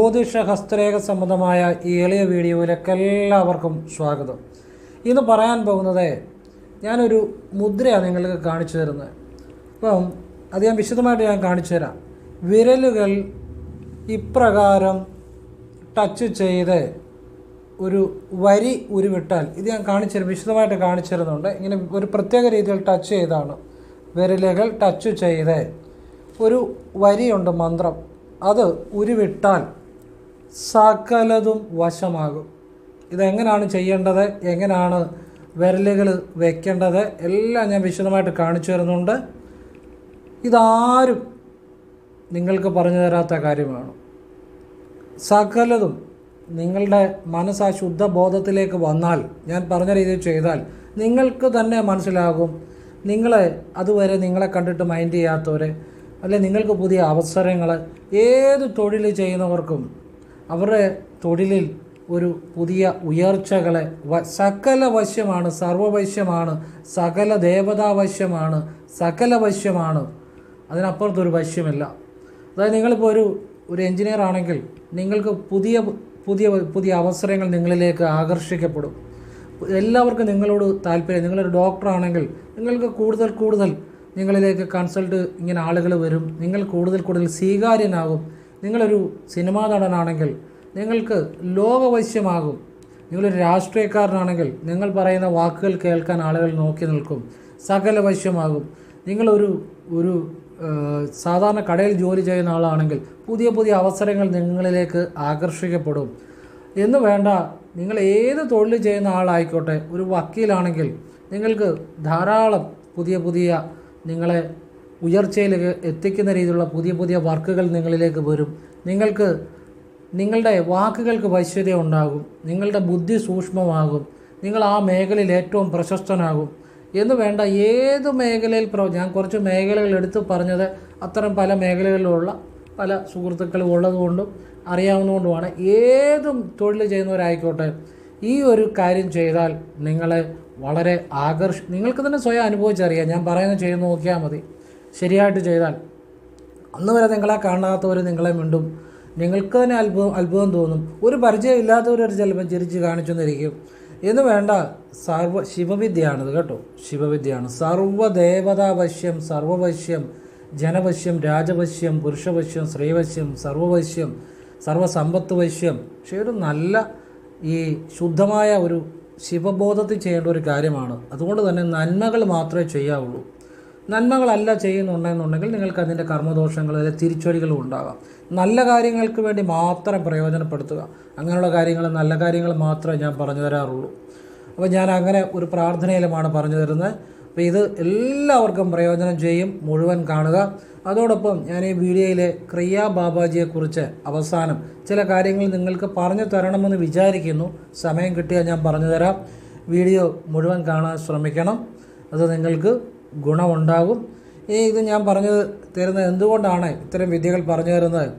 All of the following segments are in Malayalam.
ജ്യോതിഷ ഹസ്തരേഖ സംബന്ധമായ ഈ എളിയ വീഡിയോയിലേക്ക് എല്ലാവർക്കും സ്വാഗതം. ഇന്ന് പറയാൻ പോകുന്നത് ഞാനൊരു മുദ്രയാണ് നിങ്ങൾക്ക് കാണിച്ചു തരുന്നത്. അപ്പം അത് ഞാൻ വിശദമായിട്ട് ഞാൻ കാണിച്ചു തരാം. വിരലുകൾ ഇപ്രകാരം ടച്ച് ചെയ്ത് ഒരു വരി ഉരുവിട്ടാൽ ഇത് ഞാൻ കാണിച്ചു തരും വിശദമായിട്ട് കാണിച്ചു തരുന്നുണ്ട്. ഇങ്ങനെ ഒരു പ്രത്യേക രീതിയിൽ ടച്ച് ചെയ്താണ്. വിരലുകൾ ടച്ച് ചെയ്ത് ഒരു വരിയുണ്ട് മന്ത്രം. അത് ഉരുവിട്ടാൽ സകലതും വശമാകും. ഇതെങ്ങനെയാണ് ചെയ്യേണ്ടത്? എങ്ങനെയാണ് വിരലുകൾ വെക്കേണ്ടത്? എല്ലാം ഞാൻ വിശദമായിട്ട് കാണിച്ചു തരുന്നുണ്ട്. ഇതാരും നിങ്ങൾക്ക് പറഞ്ഞു തരാത്ത കാര്യമാണ്. സകലതും നിങ്ങളുടെ മനസ്സ് ആ ശുദ്ധ ബോധത്തിലേക്ക് വന്നാൽ ഞാൻ പറഞ്ഞ രീതിയിൽ ചെയ്താൽ നിങ്ങൾക്ക് തന്നെ മനസ്സിലാകും. നിങ്ങളെ അതുവരെ നിങ്ങളെ കണ്ടിട്ട് മൈൻഡ് ചെയ്യാത്തവരെ അല്ലെ നിങ്ങൾക്ക് പുതിയ അവസരങ്ങൾ ഏത് തൊഴിൽ ചെയ്യുന്നവർക്കും അവരുടെ തൊഴിലിൽ ഒരു പുതിയ ഉയർച്ചകളെ സകല വശ്യമാണ് സർവവശ്യമാണ് സകല ദേവതാവശ്യമാണ് സകല വശ്യമാണ്. അതിനപ്പുറത്തൊരു വശ്യമില്ല. അതായത് നിങ്ങളിപ്പോൾ ഒരു ഒരു എഞ്ചിനീയർ ആണെങ്കിൽ നിങ്ങൾക്ക് പുതിയ പുതിയ പുതിയ അവസരങ്ങൾ നിങ്ങളിലേക്ക് ആകർഷിക്കപ്പെടും. എല്ലാവർക്കും നിങ്ങളോട് താല്പര്യം നിങ്ങളൊരു ഡോക്ടർ ആണെങ്കിൽ നിങ്ങൾക്ക് കൂടുതൽ കൂടുതൽ നിങ്ങളിലേക്ക് കൺസൾട്ട് ഇങ്ങനെ ആളുകൾ വരും. നിങ്ങൾ കൂടുതൽ കൂടുതൽ സ്വീകാര്യനാകും. നിങ്ങളൊരു സിനിമാ നടനാണെങ്കിൽ നിങ്ങൾക്ക് ലോകവശ്യമാകും. നിങ്ങളൊരു രാഷ്ട്രീയക്കാരനാണെങ്കിൽ നിങ്ങൾ പറയുന്ന വാക്കുകൾ കേൾക്കാൻ ആളുകൾ നോക്കി നിൽക്കും. സകല വശ്യമാകും നിങ്ങളൊരു ഒരു സാധാരണ കടയിൽ ജോലി ചെയ്യുന്ന ആളാണെങ്കിൽ പുതിയ പുതിയ അവസരങ്ങൾ നിങ്ങളിലേക്ക് ആകർഷിക്കപ്പെടും. എന്ന് വേണ്ട നിങ്ങൾ ഏത് തൊഴിൽ ചെയ്യുന്ന ആളായിക്കോട്ടെ ഒരു വക്കീലാണെങ്കിൽ നിങ്ങൾക്ക് ധാരാളം പുതിയ പുതിയ നിങ്ങളെ ഉയർച്ചയിലേക്ക് എത്തിക്കുന്ന രീതിയിലുള്ള പുതിയ പുതിയ വർക്കുകൾ നിങ്ങളിലേക്ക് വരും. നിങ്ങൾക്ക് നിങ്ങളുടെ വാക്കുകൾക്ക് വശ്യത ഉണ്ടാകും നിങ്ങളുടെ ബുദ്ധി സൂക്ഷ്മമാകും. നിങ്ങൾ ആ മേഖലയിൽ ഏറ്റവും പ്രശസ്തനാകും. എന്ന് വേണ്ട ഏത് മേഖലയിൽ പ്രവ ഞാൻ കുറച്ച് മേഖലകൾ എടുത്ത് പറഞ്ഞത് അത്തരം പല മേഖലകളിലുള്ള പല സുഹൃത്തുക്കളും ഉള്ളതുകൊണ്ടും അറിയാവുന്നതുകൊണ്ടുമാണ്. ഏതും തൊഴിൽ ചെയ്യുന്നവരായിക്കോട്ടെ ഈ ഒരു കാര്യം ചെയ്താൽ നിങ്ങളെ വളരെ ആകർഷ നിങ്ങൾക്ക് തന്നെ സ്വയം അനുഭവിച്ചറിയാം. ഞാൻ പറയുന്നത് ചെയ്ത് നോക്കിയാൽ മതി. ശരിയായിട്ട് ചെയ്താൽ. അന്ന് വരെ നിങ്ങളെ കാണാത്തവർ നിങ്ങളെ മിണ്ടും. നിങ്ങൾക്ക് തന്നെ അത്ഭുതം അത്ഭുതം തോന്നും. ഒരു പരിചയം ഇല്ലാത്തവരൊരു ചിലപ്പോൾ ചിരിച്ച് കാണിച്ചു തന്നിരിക്കും എന്ന് വേണ്ട സർവ ശിവവിദ്യയാണിത് കേട്ടോ. ശിവവിദ്യയാണ്. സർവദേവതാവശ്യം സർവവശ്യം ജനവശ്യം രാജവശ്യം പുരുഷവശ്യം സ്ത്രീവശ്യം സർവവശ്യം സർവസമ്പത്ത് വശ്യം പക്ഷേ ഒരു നല്ല ഈ ശുദ്ധമായ ഒരു ശിവബോധത്തിൽ ചെയ്യേണ്ട ഒരു കാര്യമാണ്. അതുകൊണ്ട് തന്നെ നന്മകൾ മാത്രമേ ചെയ്യാവുള്ളൂ. നന്മകളല്ല ചെയ്യുന്നുണ്ടെന്നുണ്ടെങ്കിൽ നിങ്ങൾക്ക് അതിന്റെ കർമ്മദോഷങ്ങൾ അല്ലെങ്കിൽ തിരിച്ചടികളും ഉണ്ടാകാം. നല്ല കാര്യങ്ങൾക്ക് വേണ്ടി മാത്രം പ്രയോജനപ്പെടുത്തുക. അങ്ങനെയുള്ള കാര്യങ്ങൾ നല്ല കാര്യങ്ങൾ മാത്രമേ ഞാൻ പറഞ്ഞു തരാറുള്ളൂ. അപ്പോൾ ഞാൻ അങ്ങനെ ഒരു പ്രാർത്ഥനയിലുമാണ് പറഞ്ഞു തരുന്നത്. അപ്പോൾ ഇത് എല്ലാവർക്കും പ്രയോജനം ചെയ്യും മുഴുവൻ കാണുക. അതോടൊപ്പം ഞാൻ ഈ വീഡിയോയിലെ ക്രിയ ബാബാജിയെക്കുറിച്ച് അവസാനം ചില കാര്യങ്ങൾ നിങ്ങൾക്ക് പറഞ്ഞു തരണമെന്ന് വിചാരിക്കുന്നു. സമയം കിട്ടിയാൽ ഞാൻ പറഞ്ഞു തരാം. വീഡിയോ മുഴുവൻ കാണാൻ ശ്രമിക്കണം. അത് നിങ്ങൾക്ക് ഗുണമുണ്ടാകും. ഇനി ഇത് ഞാൻ പറഞ്ഞു തരുന്നത് എന്തുകൊണ്ടാണ് ഇത്തരം വിദ്യകൾ പറഞ്ഞു തരുന്നത്?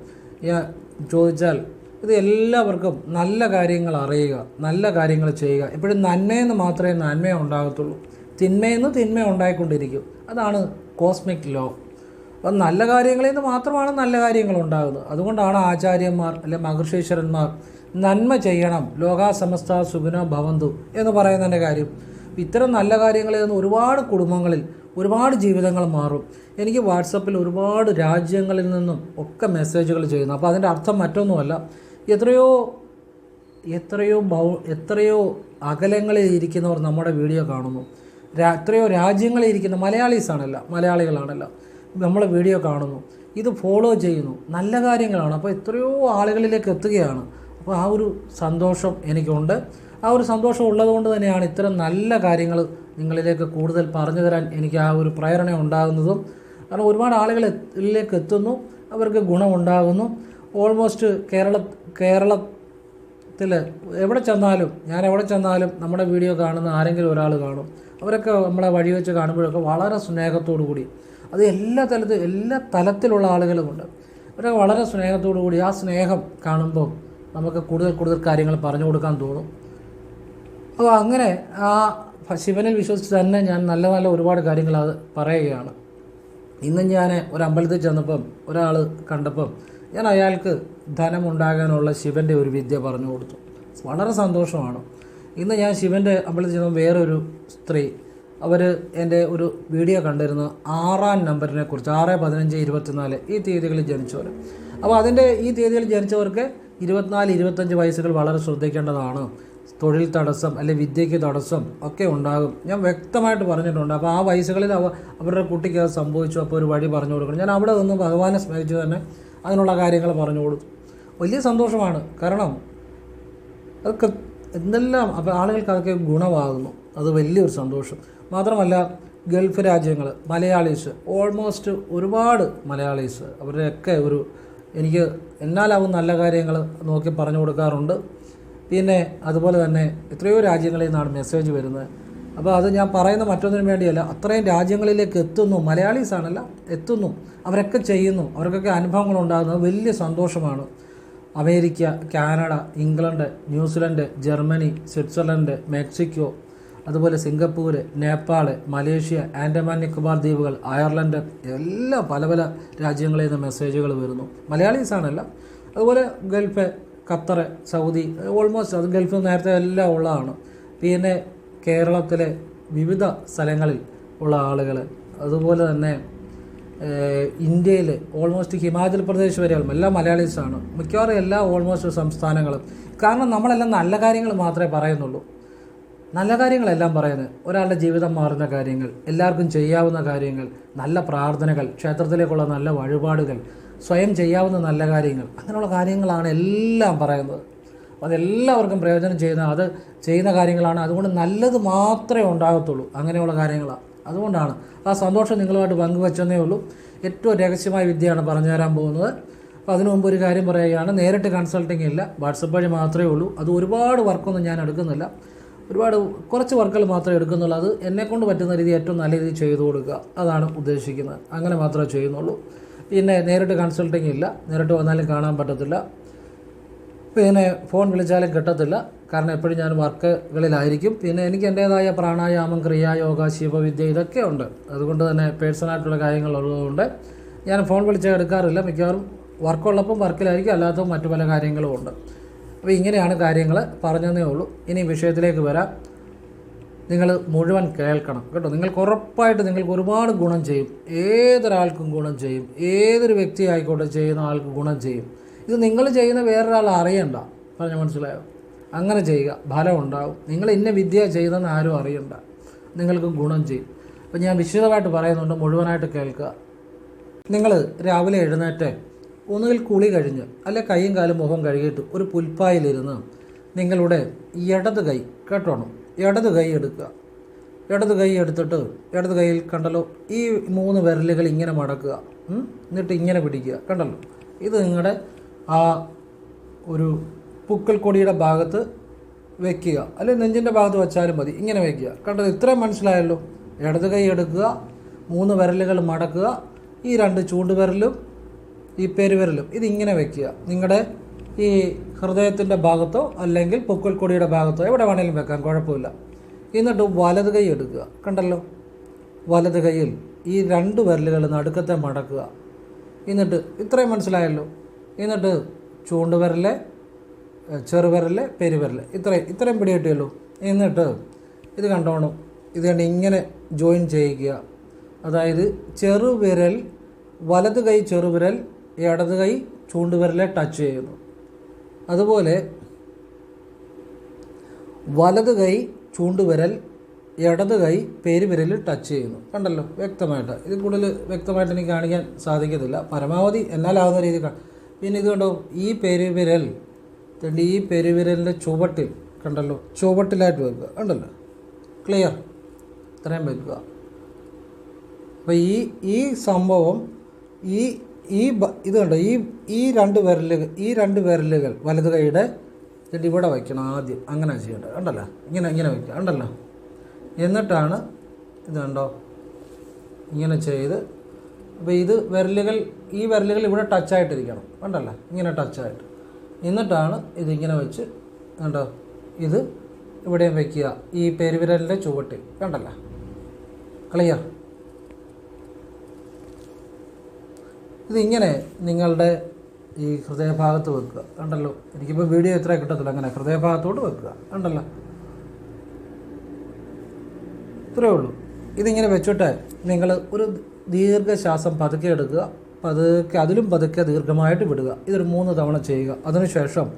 ഞാൻ ചോദിച്ചാൽ ഇത് എല്ലാവർക്കും നല്ല കാര്യങ്ങൾ അറിയുക നല്ല കാര്യങ്ങൾ ചെയ്യുക. എപ്പോഴും നന്മയെന്ന് മാത്രമേ നന്മ ഉണ്ടാകത്തുള്ളൂ. തിന്മയെന്ന് തിന്മ ഉണ്ടായിക്കൊണ്ടിരിക്കും. അതാണ് കോസ്മിക് ലോ. അപ്പം നല്ല കാര്യങ്ങളിൽ നിന്ന് മാത്രമാണ് നല്ല കാര്യങ്ങൾ ഉണ്ടാകുന്നത്. അതുകൊണ്ടാണ് ആചാര്യന്മാർ അല്ലെ മഹർഷീശ്വരന്മാർ നന്മ ചെയ്യണം ലോകാസമസ്ത സുഖിനോ ഭവന്തു എന്ന് പറയുന്നതിന്റെ കാര്യം. ഇത്തരം നല്ല കാര്യങ്ങളിൽ നിന്ന് ഒരുപാട് കുടുംബങ്ങളിൽ ഒരുപാട് ജീവിതങ്ങൾ മാറും. എനിക്ക് വാട്സപ്പിൽ ഒരുപാട് രാജ്യങ്ങളിൽ നിന്നും ഒക്കെ മെസ്സേജുകൾ ചെയ്യുന്നു. അപ്പോൾ അതിന്റെ അർത്ഥം മറ്റൊന്നുമല്ല. എത്രയോ എത്രയോ ബൗ എത്രയോ അകലങ്ങളിൽ ഇരിക്കുന്നവർ നമ്മുടെ വീഡിയോ കാണുന്നു. എത്രയോ രാജ്യങ്ങളിൽ ഇരിക്കുന്ന മലയാളീസ് മലയാളീസാണല്ല മലയാളികളാണല്ല നമ്മളെ വീഡിയോ കാണുന്നു. ഇത് ഫോളോ ചെയ്യുന്നു. നല്ല കാര്യങ്ങളാണ്. അപ്പോൾ എത്രയോ ആളുകളിലേക്ക് എത്തുകയാണ്. അപ്പോൾ ആ ഒരു സന്തോഷം എനിക്കുണ്ട്. ആ ഒരു സന്തോഷം ഉള്ളതുകൊണ്ട് തന്നെയാണ് ഇത്തരം നല്ല കാര്യങ്ങൾ നിങ്ങളിലേക്ക് കൂടുതൽ പറഞ്ഞു തരാൻ എനിക്ക് ആ ഒരു പ്രേരണ ഉണ്ടാകുന്നതും കാരണം ഒരുപാട് ആളുകളിലേക്ക് എത്തുന്നു. അവർക്ക് ഗുണമുണ്ടാകുന്നു. ഓൾമോസ്റ്റ് കേരള കേരളത്തിൽ എവിടെ ചെന്നാലും ഞാൻ എവിടെ ചെന്നാലും നമ്മുടെ വീഡിയോ കാണുന്ന ആരെങ്കിലും ഒരാൾ കാണും. അവരൊക്കെ നമ്മളെ വഴി വെച്ച് കാണുമ്പോഴൊക്കെ വളരെ സ്നേഹത്തോടു കൂടി. അത് എല്ലാ തലത്തിൽ എല്ലാ തലത്തിലുള്ള ആളുകളുമുണ്ട് അവരൊക്കെ വളരെ സ്നേഹത്തോടു കൂടി ആ സ്നേഹം കാണുമ്പോൾ നമുക്ക് കൂടുതൽ കൂടുതൽ കാര്യങ്ങൾ പറഞ്ഞു കൊടുക്കാൻ തോന്നും. അപ്പോൾ അങ്ങനെ ആ ശിവനിൽ വിശ്വസിച്ച് തന്നെ ഞാൻ നല്ല നല്ല ഒരുപാട് കാര്യങ്ങൾ അത് പറയുകയാണ്. ഇന്ന് ഞാൻ ഒരു അമ്പലത്തിൽ ചെന്നപ്പം ഒരാൾ കണ്ടപ്പം ഞാൻ അയാൾക്ക് ധനമുണ്ടാകാനുള്ള ശിവന്റെ ഒരു വിദ്യ പറഞ്ഞു കൊടുത്തു. വളരെ സന്തോഷമാണ്. ഇന്ന് ഞാൻ ശിവന്റെ അമ്പലത്തിൽ ചെന്ന വേറൊരു സ്ത്രീ അവർ എന്റെ ഒരു വീഡിയോ കണ്ടിരുന്നു. ആറാം നമ്പറിനെ കുറിച്ച് ആറ് പതിനഞ്ച് ഇരുപത്തിനാല് ഈ തീയതികളിൽ ജനിച്ചവർ അപ്പോൾ അതിന്റെ ഈ തീയതികളിൽ ജനിച്ചവർക്ക് ഇരുപത്തിനാല് ഇരുപത്തഞ്ച് വയസ്സുകൾ വളരെ ശ്രദ്ധിക്കേണ്ടതാണ്. തൊഴിൽ തടസ്സം അല്ലെങ്കിൽ വിദ്യയ്ക്ക് തടസ്സം ഒക്കെ ഉണ്ടാകും. ഞാൻ വ്യക്തമായിട്ട് പറഞ്ഞിട്ടുണ്ട്. അപ്പോൾ ആ വയസ്സുകളിൽ അവ അവരുടെ കുട്ടിക്ക് അത് സംഭവിച്ചു. അപ്പോൾ ഒരു വഴി പറഞ്ഞു കൊടുക്കണം. ഞാൻ അവിടെ നിന്ന് ഭഗവാനെ സ്മരിച്ച് തന്നെ അതിനുള്ള കാര്യങ്ങൾ പറഞ്ഞു കൊടുത്തു. വലിയ സന്തോഷമാണ്. കാരണം അതൊക്കെ എന്തെല്ലാം അപ്പോൾ ആളുകൾക്ക് അതൊക്കെ ഗുണമാകുന്നു. അത് വലിയൊരു സന്തോഷം. മാത്രമല്ല ഗൾഫ് രാജ്യങ്ങൾ മലയാളീസ് ഓൾമോസ്റ്റ് ഒരുപാട് മലയാളീസ് അവരുടെയൊക്കെ ഒരു എനിക്ക് എന്നാലാവും നല്ല കാര്യങ്ങൾ നോക്കി പറഞ്ഞു കൊടുക്കാറുണ്ട്. പിന്നെ അതുപോലെ തന്നെ എത്രയോ രാജ്യങ്ങളിൽ നിന്നാണ് മെസ്സേജ് വരുന്നത്. അപ്പോൾ അത് ഞാൻ പറയുന്ന മറ്റൊന്നിനും വേണ്ടിയല്ല അത്രയും രാജ്യങ്ങളിലേക്ക് എത്തുന്നു മലയാളീസാണല്ല എത്തുന്നു അവരൊക്കെ ചെയ്യുന്നു അവർക്കൊക്കെ അനുഭവങ്ങൾ ഉണ്ടാകുന്നത് വലിയ സന്തോഷമാണ്. America Canada England New Zealand Germany Switzerland Mexico അതുപോലെ സിംഗപ്പൂർ നേപ്പാൾ മലേഷ്യ ആൻഡമാൻ നിക്കോബാർ ദ്വീപുകൾ അയർലൻഡ് എല്ലാ പല പല രാജ്യങ്ങളിൽ നിന്ന് മെസ്സേജുകൾ വരുന്നു. മലയാളീസാണല്ല അതുപോലെ ഗൾഫ് ഖത്തർ സൗദി ഓൾമോസ്റ്റ് അത് ഗൾഫിൽ നേരത്തെ എല്ലാം ഉള്ളതാണ്. പിന്നെ കേരളത്തിലെ വിവിധ സ്ഥലങ്ങളിൽ ഉള്ള ആളുകൾ അതുപോലെ തന്നെ ഇന്ത്യയിൽ ഓൾമോസ്റ്റ് ഹിമാചൽ പ്രദേശ് വരെയുള്ള എല്ലാ മലയാളീസാണ് മിക്കവാറും എല്ലാ ഓൾമോസ്റ്റ് സംസ്ഥാനങ്ങളും. കാരണം നമ്മളെല്ലാം നല്ല കാര്യങ്ങൾ മാത്രമേ പറയുന്നുള്ളൂ. നല്ല കാര്യങ്ങളെല്ലാം പറയുന്നത് ഒരാളുടെ ജീവിതം മാറുന്ന കാര്യങ്ങൾ എല്ലാവർക്കും ചെയ്യാവുന്ന കാര്യങ്ങൾ നല്ല പ്രാർത്ഥനകൾ ക്ഷേത്രത്തിലേക്കുള്ള നല്ല വഴിപാടുകൾ സ്വയം ചെയ്യാവുന്ന നല്ല കാര്യങ്ങൾ. അങ്ങനെയുള്ള കാര്യങ്ങളാണ് എല്ലാം പറയുന്നത്. അതെല്ലാവർക്കും പ്രയോജനം ചെയ്യുന്ന അത് ചെയ്യുന്ന കാര്യങ്ങളാണ്. അതുകൊണ്ട് നല്ലത് മാത്രമേ ഉണ്ടാകത്തുള്ളൂ. അങ്ങനെയുള്ള കാര്യങ്ങളാണ് അതുകൊണ്ടാണ്. ആ സന്തോഷം നിങ്ങളുമായിട്ട് പങ്കുവെച്ചെന്നേ ഉള്ളൂ. ഏറ്റവും രഹസ്യമായ വിദ്യയാണ് പറഞ്ഞു തരാൻ പോകുന്നത്. അപ്പോൾ അതിനു മുമ്പ് ഒരു കാര്യം പറയുകയാണ്. നേരിട്ട് കൺസൾട്ടിങ് ഇല്ല. വാട്സപ്പ് വഴി മാത്രമേ ഉള്ളൂ. അത് ഒരുപാട് വർക്കൊന്നും ഞാൻ എടുക്കുന്നില്ല. ഒരുപാട് കുറച്ച് വർക്കുകൾ മാത്രമേ എടുക്കുന്നുള്ളൂ. അത് എന്നെക്കൊണ്ട് പറ്റുന്ന രീതി ഏറ്റവും നല്ല രീതിയിൽ ചെയ്തു കൊടുക്കുക. അതാണ് ഉദ്ദേശിക്കുന്നത്. അങ്ങനെ മാത്രമേ ചെയ്യുന്നുള്ളൂ. പിന്നെ നേരിട്ട് കൺസൾട്ടിങ് ഇല്ല. നേരിട്ട് വന്നാലും കാണാൻ പറ്റത്തില്ല. പിന്നെ ഫോൺ വിളിച്ചാലും കിട്ടത്തില്ല. കാരണം എപ്പോഴും ഞാൻ വർക്കുകളിലായിരിക്കും പിന്നെ എനിക്ക് എന്റേതായ പ്രാണായാമം ക്രിയായോഗ ശിവവിദ്യ ഇതൊക്കെ ഉണ്ട്. അതുകൊണ്ട് തന്നെ പേഴ്സണായിട്ടുള്ള കാര്യങ്ങളുള്ളതുകൊണ്ട് ഞാൻ ഫോൺ വിളിച്ചാൽ എടുക്കാറില്ല. മിക്കവാറും വർക്കുള്ളപ്പം വർക്കിലായിരിക്കും അല്ലാത്തതും മറ്റു പല കാര്യങ്ങളും ഉണ്ട്. അപ്പോൾ ഇങ്ങനെയാണ് കാര്യങ്ങൾ പറഞ്ഞതേ ഉള്ളൂ. ഇനി വിഷയത്തിലേക്ക് വരാം. നിങ്ങൾ മുഴുവൻ കേൾക്കണം. കേട്ടോ നിങ്ങൾക്ക് ഉറപ്പായിട്ട് നിങ്ങൾക്ക് ഒരുപാട് ഗുണം ചെയ്യും. ഏതൊരാൾക്കും ഗുണം ചെയ്യും. ഏതൊരു വ്യക്തി ആയിക്കോട്ടെ ചെയ്യുന്ന ആൾക്ക് ഗുണം ചെയ്യും. ഇത് നിങ്ങൾ ചെയ്യുന്ന വേറൊരാൾ അറിയണ്ട. പറഞ്ഞ മനസ്സിലായോ? അങ്ങനെ ചെയ്യുക. ഫലം ഉണ്ടാവും. നിങ്ങൾ ഇന്ന വിദ്യ ചെയ്തെന്ന് ആരും അറിയണ്ട. നിങ്ങൾക്ക് ഗുണം ചെയ്യും. അപ്പം ഞാൻ വിശദമായിട്ട് പറയുന്നുണ്ട്. മുഴുവനായിട്ട് കേൾക്കുക. നിങ്ങൾ രാവിലെ എഴുന്നേറ്റ് ഒന്നുകിൽ കുളി കഴിഞ്ഞ് അല്ലെ കൈയും കാലും മുഖം കഴുകിയിട്ട് ഒരു പുൽപ്പായിലിരുന്ന് നിങ്ങളുടെ ഇടത് കൈ കേട്ടോണം. ഇടത് കൈ എടുക്കുക. ഇടത് കൈ എടുത്തിട്ട് ഇടത് കൈയിൽ കണ്ടല്ലോ ഈ മൂന്ന് വിരലുകൾ ഇങ്ങനെ മടക്കുക? എന്നിട്ട് ഇങ്ങനെ പിടിക്കുക. കണ്ടല്ലോ? ഇത് നിങ്ങളുടെ ആ ഒരു പുക്കൽ കൊടിയുടെ ഭാഗത്ത് വെക്കുക. അല്ലെങ്കിൽ നെഞ്ചിന്റെ ഭാഗത്ത് വെച്ചാലും മതി. ഇങ്ങനെ വെക്കുക. കണ്ടത് ഇത്രയും മനസ്സിലായല്ലോ? ഇടത് കൈ എടുക്കുക മൂന്ന് വിരലുകൾ മടക്കുക ഈ രണ്ട് ചൂണ്ടുവിരലും ഈ പെരുവിരലും ഇതിങ്ങനെ വെക്കുക. നിങ്ങളുടെ ഈ ഹൃദയത്തിന്റെ ഭാഗത്തോ അല്ലെങ്കിൽ പൊക്കൽക്കൊടിയുടെ ഭാഗത്തോ എവിടെ വേണേലും വെക്കാം കുഴപ്പമില്ല. എന്നിട്ട് വലത് കൈ എടുക്കുക. കണ്ടല്ലോ? വലത് കൈയിൽ ഈ രണ്ട് വിരലുകൾ നടുക്കത്തെ മടക്കുക. എന്നിട്ട് ഇത്രയും മനസ്സിലായല്ലോ? എന്നിട്ട് ചൂണ്ടുവിരൽ ചെറുവിരൽ പെരുവിരൽ ഇത്രയും ഇത്രയും പിടി കിട്ടിയല്ലോ? എന്നിട്ട് ഇത് കണ്ടോണം? ഇത് കണ്ട് ഇങ്ങനെ ജോയിൻ ചെയ്യിക്കുക അതായത് ചെറുവിരൽ വലത് കൈ ചെറുവിരൽ ഇടത് കൈ ചൂണ്ടുവിരലെ ടച്ച് ചെയ്യുന്നു. അതുപോലെ വലത് കൈ ചൂണ്ടുവിരൽ ഇടത് കൈ പേരുവിരൽ ടച്ച് ചെയ്യുന്നു. കണ്ടല്ലോ? വ്യക്തമായിട്ട്. ഇത് കൂടുതൽ വ്യക്തമായിട്ട് എനിക്ക് കാണിക്കാൻ സാധിക്കത്തില്ല. പരമാവധി എന്നാലാവുന്ന രീതിയിൽ പിന്നെ ഇത് കണ്ടോ? ഈ പെരുവിരൽ തേണ്ടി ഈ പെരുവിരലിന്റെ ചുവട്ടിൽ കണ്ടല്ലോ? ചുവട്ടിലായിട്ട് വെക്കുക. കണ്ടല്ലോ? ക്ലിയർ ഇത്രയും വെക്കുക. അപ്പോൾ ഈ ഈ സംഭവം ഈ ഈ ഇത് കണ്ടോ? ഈ ഈ രണ്ട് വിരലുകൾ ഈ രണ്ട് വിരലുകൾ വലത് കൈയുടെ എന്നിട്ട് ഇവിടെ വയ്ക്കണം ആദ്യം. അങ്ങനെ ചെയ്യേണ്ടത് ഉണ്ടല്ലോ ഇങ്ങനെ ഇങ്ങനെ വയ്ക്കുക. ഉണ്ടല്ലോ എന്നിട്ടാണ് ഇത് കണ്ടോ? ഇങ്ങനെ ചെയ്ത് അപ്പോൾ ഇത് വിരലുകൾ ഈ വിരലുകൾ ഇവിടെ ടച്ചായിട്ടിരിക്കണം ഉണ്ടല്ലോ ഇങ്ങനെ ടച്ചായിട്ട് എന്നിട്ടാണ് ഇതിങ്ങനെ വെച്ച് കണ്ടോ? ഇത് ഇവിടെയും വയ്ക്കുക. ഈ പെരുവിരലിന്റെ ചുവട്ടിൽ. കണ്ടല്ലോ? ക്ലിയർ ഇതിങ്ങനെ നിങ്ങളുടെ ഈ ഹൃദയഭാഗത്ത് വെക്കുക. കണ്ടല്ലോ? എനിക്കിപ്പോൾ വീഡിയോ എത്ര കിട്ടത്തില്ല. അങ്ങനെ ഹൃദയഭാഗത്തോട്ട് വെക്കുക. കണ്ടല്ലോ? ഇത്രയേ ഉള്ളൂ. ഇതിങ്ങനെ വെച്ചിട്ട് നിങ്ങൾ ഒരു ദീർഘശ്വാസം പതുക്കെ എടുക്കുക. പതുക്കെ അതിലും പതുക്കെ ദീർഘമായിട്ട് വിടുക. ഇതൊരു മൂന്ന് തവണ ചെയ്യുക. അതിനുശേഷം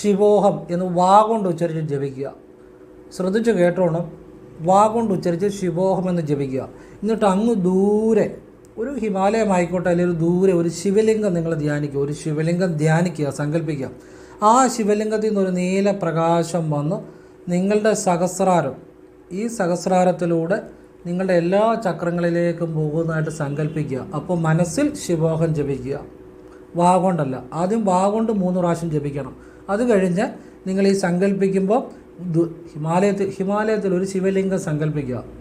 ശിവോഹം എന്ന് വാ കൊണ്ട് ഉച്ചരിച്ച് ജപിക്കുക. ശ്രദ്ധിച്ച് കേട്ടോണം. വാ കൊണ്ട് ഉച്ചരിച്ച് ശിവോഹം എന്ന് ജപിക്കുക. എന്നിട്ട് അങ്ങ് ദൂരെ ഒരു ഹിമാലയം ആയിക്കോട്ടെ അല്ലെങ്കിൽ ഒരു ദൂരെ ഒരു ശിവലിംഗം നിങ്ങൾ ധ്യാനിക്കുക ഒരു ശിവലിംഗം ധ്യാനിക്കുക സങ്കല്പിക്കുക. ആ ശിവലിംഗത്തിൽ നിന്ന് ഒരു നീല പ്രകാശം വന്ന്. നിങ്ങളുടെ സഹസ്രാരം ഈ സഹസ്രാരത്തിലൂടെ നിങ്ങളുടെ എല്ലാ ചക്രങ്ങളിലേക്കും പോകുന്നതായിട്ട് സങ്കല്പിക്കുക. അപ്പോൾ മനസ്സിൽ ശിവോഹം ജപിക്കുക. വാ കൊണ്ടല്ല ആദ്യം വാ കൊണ്ട് മൂന്ന് പ്രാവശ്യം ജപിക്കണം. അത് കഴിഞ്ഞ് നിങ്ങൾ ഈ സങ്കല്പിക്കുമ്പോൾ ഹിമാലയത്തിൽ ഹിമാലയത്തിൽ ഒരു ശിവലിംഗം സങ്കല്പിക്കുക.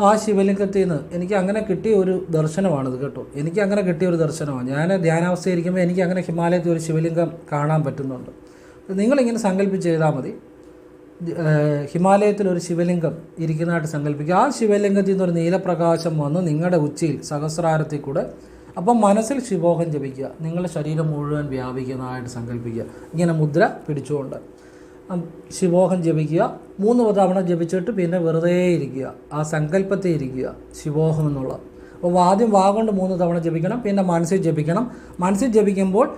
ആ ശിവലിംഗത്തിൽ നിന്ന് എനിക്ക് അങ്ങനെ കിട്ടിയ ഒരു ദർശനമാണിത് കേട്ടോ. എനിക്ക് അങ്ങനെ കിട്ടിയ ഒരു ദർശനമാണ്. ഞാൻ ധ്യാനാവസ്ഥയിരിക്കുമ്പോൾ എനിക്ക് അങ്ങനെ ഹിമാലയത്തിൽ ഒരു ശിവലിംഗം കാണാൻ പറ്റുന്നുണ്ട്. നിങ്ങളിങ്ങനെ സങ്കല്പിച്ച് ചെയ്താൽ മതി. ഹിമാലയത്തിൽ ഒരു ശിവലിംഗം ഇരിക്കുന്നതായിട്ട് സങ്കല്പിക്കുക. ആ ശിവലിംഗത്തിൽ നിന്ന് ഒരു നീലപ്രകാശം വന്ന് നിങ്ങളുടെ ഉച്ചയിൽ സഹസ്രാരത്തിൽ കൂടെ അപ്പം മനസ്സിൽ ശിവോഹം ജപിക്കുക. നിങ്ങളുടെ ശരീരം മുഴുവൻ വ്യാപിക്കുന്നതായിട്ട് സങ്കല്പിക്കുക. ഇങ്ങനെ മുദ്ര പിടിച്ചുകൊണ്ട്. ശിവോഹം ജപിക്കുക. മൂന്ന് തവണ ജപിച്ചിട്ട് പിന്നെ വെറുതെ ഇരിക്കുക. ആ സങ്കല്പത്തെ ഇരിക്കുക. ശിവോഹം എന്നുള്ളത്. അപ്പോൾ ആദ്യം വാ മൂന്ന് തവണ ജപിക്കണം. പിന്നെ മനസ്സിൽ ജപിക്കണം. മനസ്സിൽ ജപിക്കുമ്പോൾ